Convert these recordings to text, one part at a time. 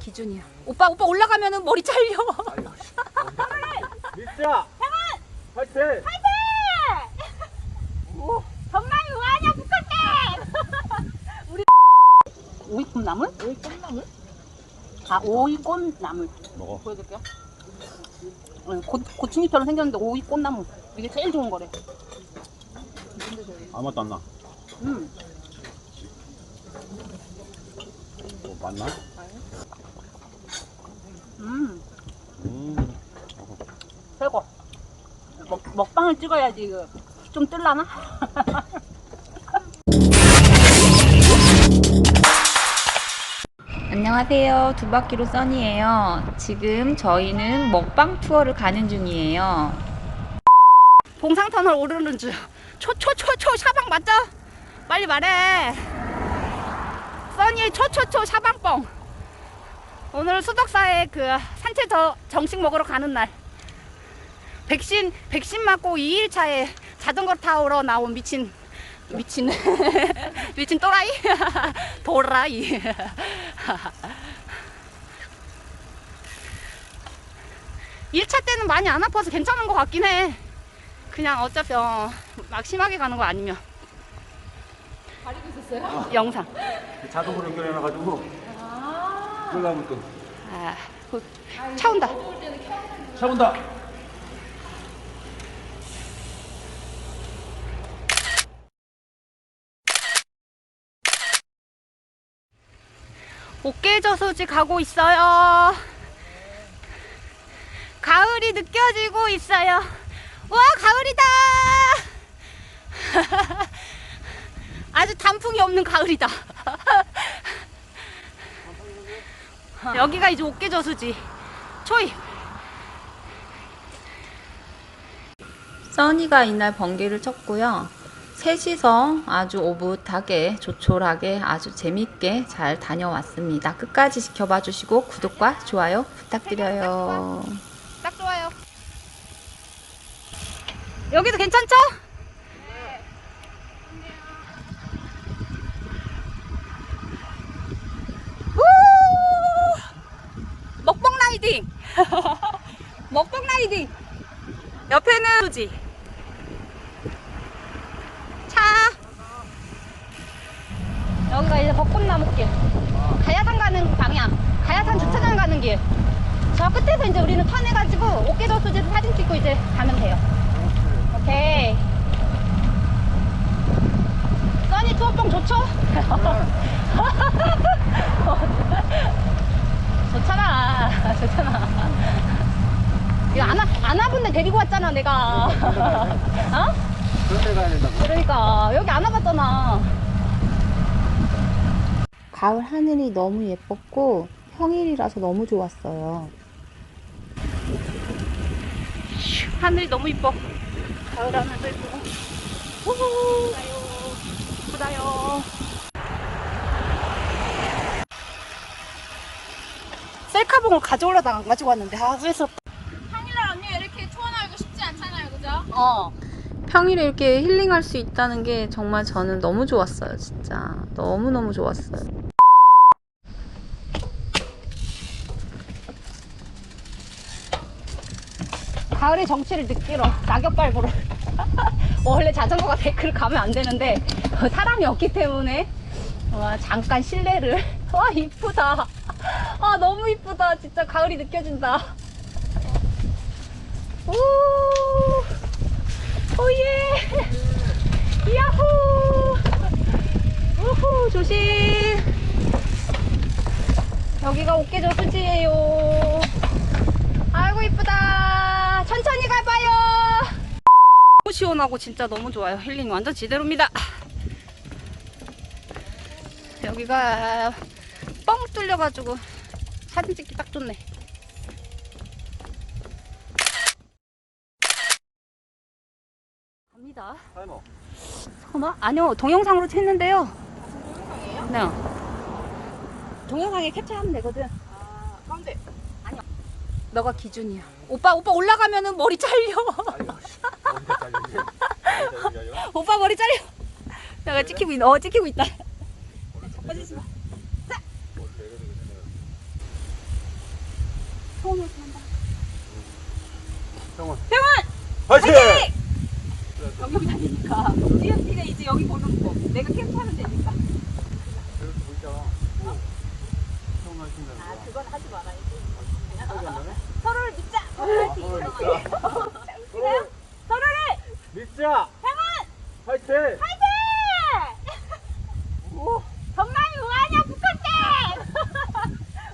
기준이야. 오빠 오빠 올라가면은 머리 잘려. 미스야! 파이팅! 정말 우아냐 북한대. 우리 오이꽃나물? 오이꽃나물? 아 오이 꽃나물. 먹어. 보여줄게요. 응, 고, 고추잎처럼 생겼는데 오이 꽃나물. 이게 제일 좋은 거래. 아무 맛도 안 나. 음. 뭐 맞나? 음. 음. 최고. 먹, 먹방을 찍어야지 이거. 좀 뜰라나? 안녕하세요. 두 바퀴로 써니예요. 지금 저희는 먹방 투어를 가는 중이에요. 봉상터널 오르는 중. 초초초초 샤방 맞죠? 빨리 말해. 써니의 초초초 샤방뻥. 오늘 수덕사에 그 산책 저 정식 먹으러 가는 날. 백신 백신 맞고 2일차에 자전거 타러 나온 미친 미친 미친 또라이 도라이 일차 때는 많이 안 아파서 괜찮은 것 같긴 해 그냥 어차피 어, 막 심하게 가는 거 아니면 가리고 있었어요? 영상 자동으로 연결해놔가지고. 올라가면 또. 아, 그, 차 온다 차 온다! 옥계저수지 가고 있어요. 가을이 느껴지고 있어요. 와, 가을이다! 아주 단풍이 없는 가을이다. 여기가 이제 옥계 저수지. 초입. 써니가 이날 번개를 쳤고요. 셋이서 아주 오붓하게 조촐하게 아주 재밌게 잘 다녀왔습니다. 끝까지 지켜봐 주시고 구독과 좋아요 부탁드려요. 딱 좋아요. 여기도 괜찮죠? 우! 먹방 라이딩. 먹방 라이딩. 옆에는 수지. 차. 여기가 이제 벚꽃나무길. 가야산 가는 방향. 가야산 주차장 가는 길. 저 끝에서 이제 우리는 턴해가지고 옥계저수지에서 사진 찍고 이제 가면 돼요. 오케이. 써니 투어뽕 좋죠? 좋잖아. 좋잖아. 이거 안 와본데 데리고 왔잖아, 내가. 어? 그런 데 가야 된다고. 그러니까 여기 안 와봤잖아. 가을 하늘이 너무 예뻤고 평일이라서 너무 좋았어요. 하늘이 너무 이뻐. 가을 하늘도 예쁘고. 우후. 예쁘다요. 셀카봉을 가져오려다가 안 가지고 왔는데. 아 그래서 평일날 언니 이렇게 투어 나오고 쉽지 않잖아요, 그죠? 어. 평일에 이렇게 힐링할 수 있다는 게 정말 저는 너무 좋았어요 진짜. 너무너무 좋았어요. 가을의 정취를 느끼러 낙엽발부로 원래 자전거가 데크를 가면 안 되는데 어, 사람이 없기 때문에. 와, 잠깐 실내를. 와 이쁘다 아 너무 이쁘다 진짜 가을이 느껴진다 오 오예! 야호! 우후, 조심! 여기가 옥계저 수지예요. 아이고, 이쁘다. 천천히 가봐요. 너무 시원하고 진짜 너무 좋아요. 힐링 완전 지대로입니다. 여기가 뻥 뚫려가지고 사진 찍기 딱 좋네. 갑니다. 타이머. 어머? 아니요, 동영상으로 찍는데요. 네. 동영상에 캡처하면 되거든. 아, 가운데. 너가 기준이야. 오빠, 오빠 올라가면은 머리 잘려. 오빠 머리 잘려. 내가 찍히고 있, 어, 찍히고 있다. 자빠지지 마. 소원을 한다. 병원. 병원! 화이팅! 경력이 다니니까. DMP가 이제 여기 보는 거. 내가 캠프하면 되니까. 이렇게 보이잖아. 병원 하신다는 아. 그건 하지 말아야지. 하지? 서로를 믿자. 아, 서로를 믿자. 서로를! 믿자! 병원! 화이팅! 파이팅! 오, 정말 우아냐 북한대!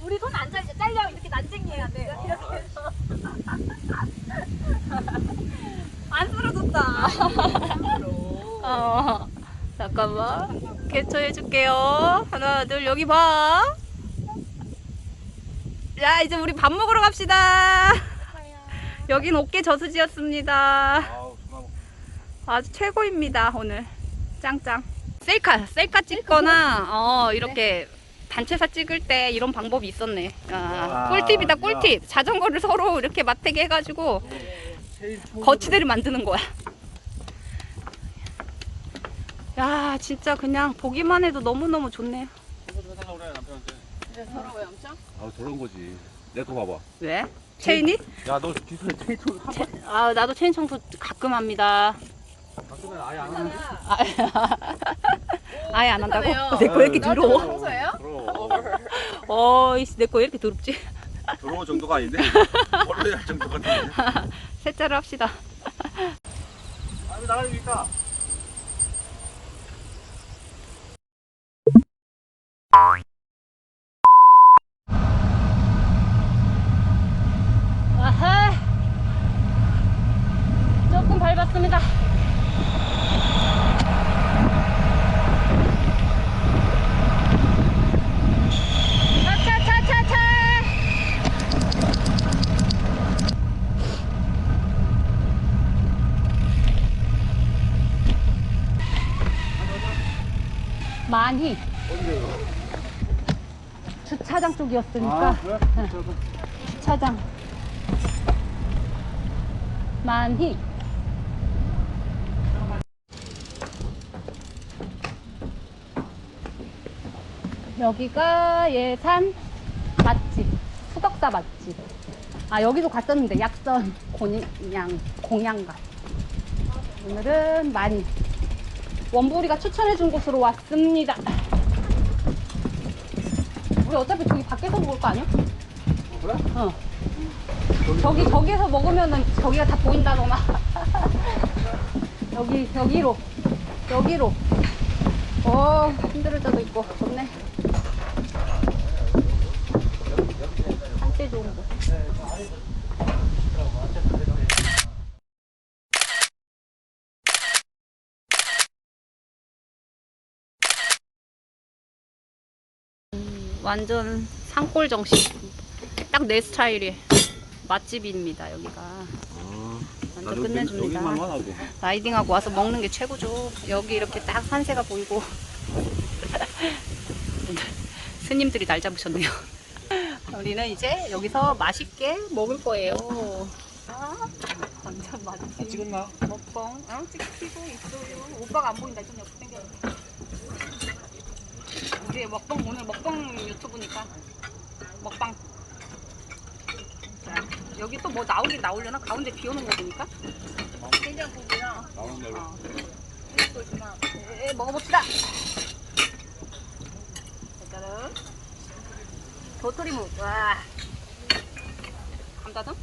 우리 손 안 잘려, 잘려 이렇게 난쟁이해야 돼. 이렇게 해서. 안 쓰러졌다. 어, 잠깐만. 개초해줄게요. 하나, 둘, 여기 봐. 자, 이제 우리 밥 먹으러 갑시다. 여긴 옥계 저수지였습니다. 아주 최고입니다 오늘 짱짱 셀카 셀카 찍거나 어 이렇게 단체사 찍을 때 이런 방법이 있었네 아, 와, 꿀팁이다 야. 꿀팁 자전거를 서로 이렇게 맞대게 해가지고 거치대를 만드는 거야 야 진짜 그냥 보기만 해도 너무너무 좋네요. 서러워요 엄청? 아, 저런 거지. 내 거 봐봐. 왜? 체인이? 야, 너 기술에 체인 좀한 번. 아 나도 체인 청소 가끔 합니다 가끔은 아예 안 하는데. 아, 아예 안 한다고? 내 거 왜 이렇게 더러워? 청소해요? 어이씨 내 거 왜 이렇게 더럽지? 더러운 정도가 아닌데? 버려야 할 정도 같은데. 세차를 합시다 아, 왜 나가니까? 아하 조금 밟았습니다 차차차차차 많이. 어디로? 주차장 쪽이었으니까. 아, 그래? 주차장. 많이. 여기가 예산 맛집 수덕사 맛집. 아 여기도 갔었는데 약선 곤양 공양가. 오늘은 많이 원부리가 추천해준 곳으로 왔습니다 우리 어차피 저기 밖에서 먹을 거 아니야? 그래? 어. 저기 저기서 먹으면은 저기가 다 보인다더나. 여기 여기로 여기로. 어 힘들 때도 있고 좋네. 한때 좋은 거. 완전 산골 정식. 딱 내 스타일의 맛집입니다 여기가. 완전 끝내줍니다. 여기만 하고. 라이딩하고 와서 먹는 게 최고죠. 여기 이렇게 딱 산세가 보이고. 스님들이 날 잡으셨네요. 우리는 이제 여기서 맛있게 먹을 거예요. 아, 완전 맛집. 찍었나? 먹방. 응, 찍히고 있어요. 오빠가 안 보인다. 좀 옆에 당겨. 우리 먹방, 오늘 먹방 유튜브니까. 먹방. 자, 여기 또 뭐 나오긴 나오려나? 가운데 비 오는 거 보니까? 된장국이랑 나오는 대로. 어. 네, 먹어봅시다. 짜자르. 도토리묵. 와. 감자전?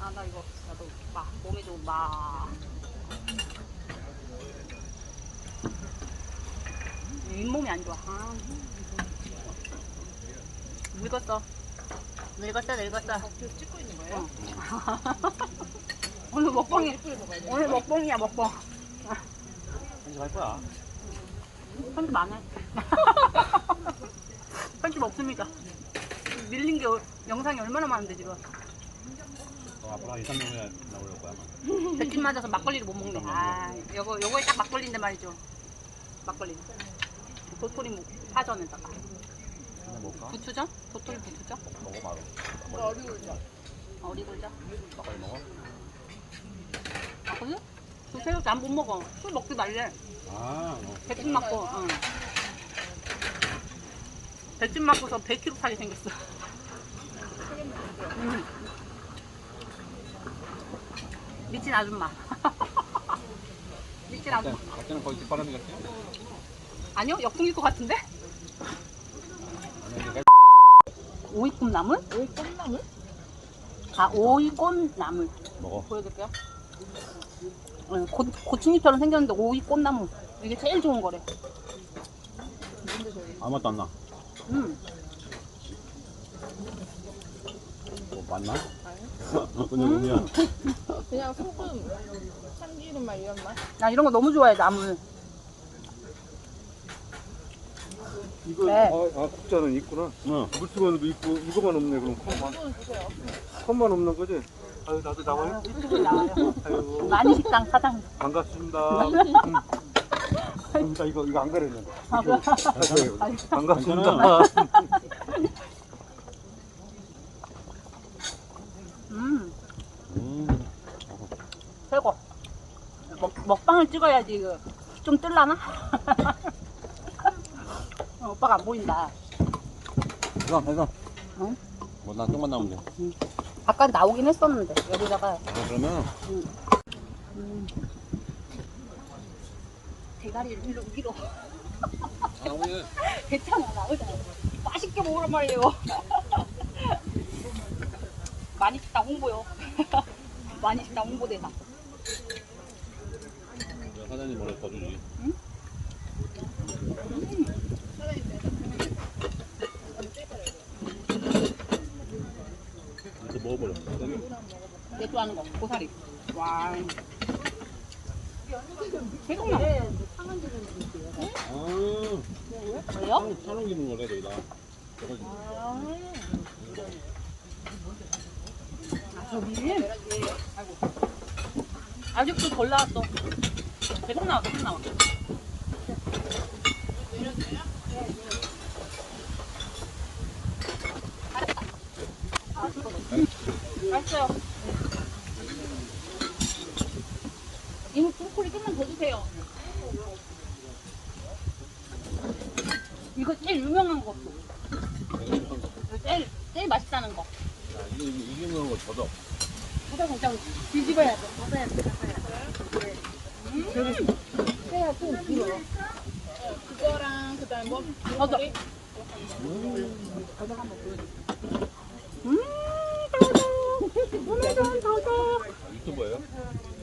아, 나 이거 나도 마 몸에 좋은 마. 윗몸이 안 좋아. 아. 늙었어. 늙었어, 늙었어. 찍고 있는 거예요? 오늘 먹방이 오늘 먹방이야 먹방. 한시 갈 거야. 편집 안 해. 편집 없습니다. 밀린 게 어- 영상이 얼마나 많은데 지금. 어, 앞으로 한 2, 3년 후에 나오려고 거야. 백신 맞아서 막걸리를 못 먹네. 아, 요거 요거에 딱 막걸리인데 말이죠. 막걸리. 도토리 묵 파전에다가 하나 먹을까? 부추전? 도토리 부수죠? 먹어 바로. 어리굴죠? 어리굴죠? 빨리 먹어. 아, 그래? 저 새우 난못 먹어. 술 먹지 말래. 아, 배찜 맞고. 어. 배찜 맞고서 100kg 살이 생겼어. 음. 미친 아줌마. 미친 아줌마. 그때는 거의 뒷바람이 같아요? 아니요, 역풍일 것 같은데? 오이꽃나물? 오이꽃나물? 아, 오이꽃나물. 먹어. 보여드릴게요. 응, 고, 고추잎처럼 생겼는데 오이꽃나물. 이게 제일 좋은 거래. 아무 맛도 안 나. 음. 뭐 맞나? 그냥 그냥 그냥 소금, 참기름 막 이런 맛? 나 이런 거 너무 좋아해, 나물. 이거 네. 아, 아 국자는 있구나. 응. 물수건도 있고 이거만 없네 그럼 컵만. 컵만 없는 거지? 아유 나도 나와요. 유튜브에 나와요. 아유 많이 식당 사장. 반갑습니다. 음. 음, 나 이거 이거 안 가렸는데. 아, 그래? 아유, 반갑습니다. 음, 음. 최고. 먹, 먹방을 찍어야지, 이거. 좀 뜰라나? 어, 오빠가 안 보인다. 해서 해서. 응? 뭐나 똥만 나오면 돼. 아까 나오긴 했었는데, 여기다가. 아, 그러면 대가리를 위로, 위로. 아 오늘 괜찮아, 나오잖아. 맛있게 먹으란 말이에요. 많이 식당 홍보요. 많이 식당 홍보대사. 사장님 뭐래 더 주지. 이렇게 먹어버려. 내 좋아하는 거, 고사리. 와. 계속 나. 아, 왜요? 사람 기분 거래 저기다. 저거지. 저기. 아이고. 아직도 덜 나왔어. 계속 나와, 계속 나와. 맛있어요. 좀만 더 주세요. 이거 제일 유명한 거. 이거 제일 제일 맛있다는 거. 야, 이거 이거 이거 거 젖어. 보자 보자 뒤집어야 돼. 받아야 돼. 그거랑 그다음에 뭐? 맞아. 음, 오늘 좀 더더. 유튜버예요? 그러네. 안 땄어.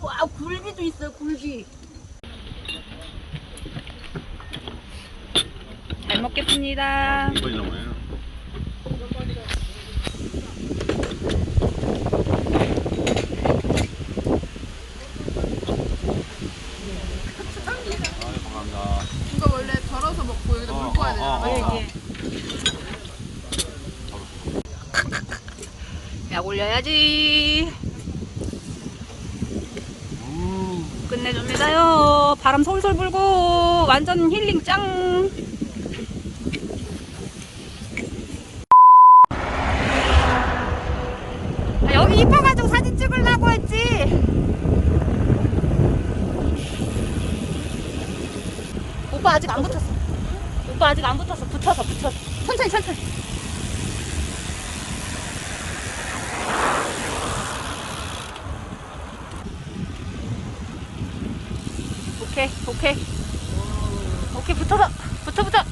와, 굴비도 있어요, 굴비. 잘 먹겠습니다. 이번이 넘어요. 아유, 감사합니다. 이거 원래 덜어서 먹고 여기다 물 부어야 되잖아. 어, 어, 어. 약 올려야지. 끝내줍니다요. 바람 솔솔 불고 완전 힐링 짱. 아, 여기 입어가지고 사진 찍으려고 했지. 오빠 아직 안 붙었어. 오빠 아직 안 붙었어. 붙어서 붙어서. 천천히 천천히. 오케이 오케이 오케이 붙어서 붙어 붙어